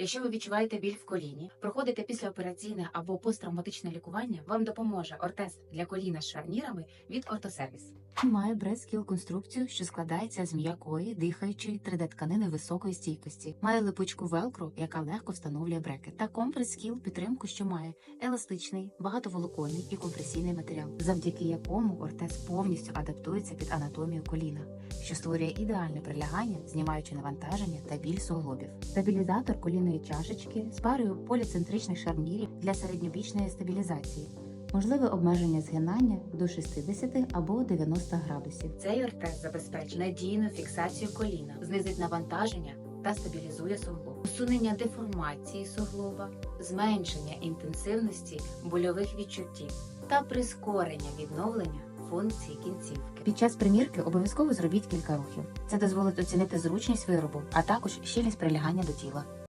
Якщо ви відчуваєте біль в коліні, проходите післяопераційне або посттравматичне лікування, вам допоможе ортез для коліна з шарнірами від Ортосервіс. Має брескіл конструкцію, що складається з м'якої, дихаючої 3D-тканини високої стійкості. Має липучку велкро, яка легко встановлює брекет. Та компрес скіл підтримку, що має еластичний, багатоволоконний і компресійний матеріал, завдяки якому ортез повністю адаптується під анатомію коліна, що створює ідеальне прилягання, знімаючи навантаження та біль суглобів. Стабілізатор колінної чашечки з парою поліцентричних шарнірів для середньобічної стабілізації. Можливе обмеження згинання до 60 або 90 градусів. Цей ортез забезпечить надійну фіксацію коліна, знизить навантаження та стабілізує суглоб, усунення деформації суглоба, зменшення інтенсивності больових відчуттів та прискорення відновлення функції кінцівки. Під час примірки обов'язково зробіть кілька рухів. Це дозволить оцінити зручність виробу, а також щільність прилягання до тіла.